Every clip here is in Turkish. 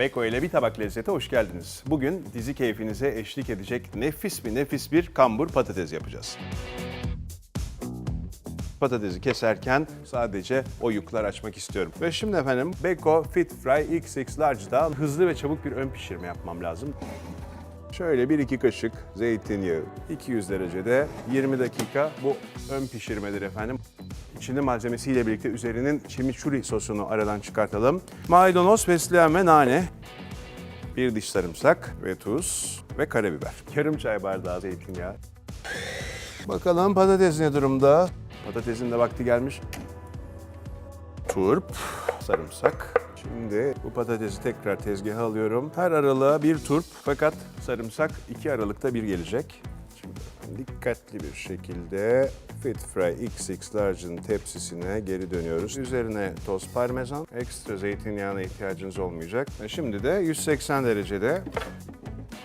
Beko ile bir tabak lezzete hoş geldiniz. Bugün dizi keyfinize eşlik edecek nefis bir nefis bir kambur patates yapacağız. Patatesi keserken sadece oyuklar açmak istiyorum. Ve şimdi efendim Beko Fit Fry XX Large'da hızlı ve çabuk bir ön pişirme yapmam lazım. Şöyle 1-2 kaşık zeytinyağı 200 derecede 20 dakika bu ön pişirmedir efendim. İçinde malzemesiyle birlikte üzerinin chimichurri sosunu aradan çıkartalım. Maydanoz, fesleğen ve nane. Bir diş sarımsak ve tuz ve karabiber. Yarım çay bardağı zeytinyağı. Bakalım patates ne durumda? Patatesin de vakti gelmiş. Turp, sarımsak. Şimdi bu patatesi tekrar tezgaha alıyorum. Her aralığa bir turp fakat sarımsak iki aralıkta bir gelecek. Şimdi dikkatli bir şekilde Fit Fry XX Large'ın tepsisine geri dönüyoruz. Üzerine toz parmesan, ekstra zeytinyağına ihtiyacınız olmayacak. Şimdi de 180 derecede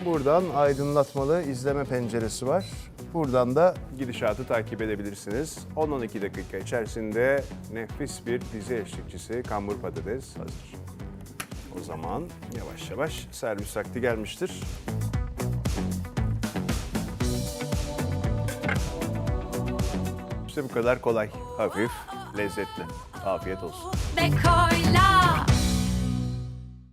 Buradan aydınlatmalı izleme penceresi var. Buradan da gidişatı takip edebilirsiniz. 10-12 dakika içerisinde nefis bir dizi eşlikçisi kambur patates hazır. O zaman yavaş yavaş servis vakti gelmiştir. İşte bu kadar kolay, hafif, lezzetli. Afiyet olsun.